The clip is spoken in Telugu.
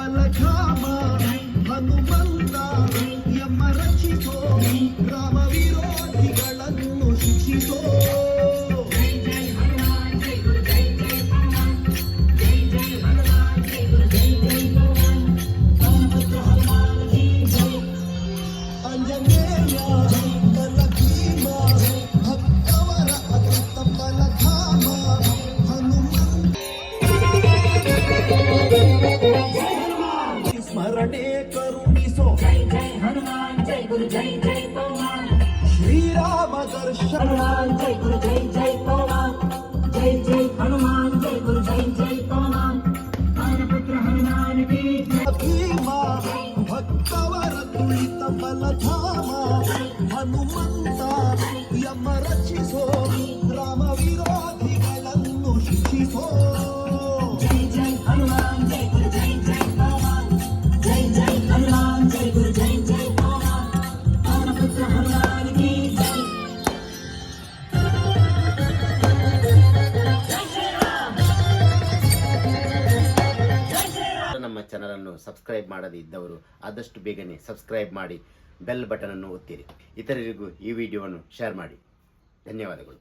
బలగామా హనుమంత యమరచితో రామ విರೋಧಿಗಳನ್ನು ಶಿಕ್ಷಿಸೋ గురు జై జై పవాన్. శ్రీరామ దర్శన. హనుమాన్ జై గురు జై జై పవాన్. జై జై హనుమాన్ జై గురు జై జై పుత్ర హనుమాన్ హనుమంత యమ రచిసో రామ విరోధి గలన్ను శిక్షిసో. ಚಾನಲನ್ನು ಸಬ್ಸ್ಕ್ರೈಬ್ ಮಾಡದೇ ಇದ್ದವರು ಆದಷ್ಟು ಬೇಗನೆ ಸಬ್ಸ್ಕ್ರೈಬ್ ಮಾಡಿ ಬೆಲ್ ಬಟನ್ ಅನ್ನು ಒತ್ತಿರಿ. ಇತರರಿಗೂ ಈ ವಿಡಿಯೋವನ್ನು ಶೇರ್ ಮಾಡಿ. ಧನ್ಯವಾದಗಳು.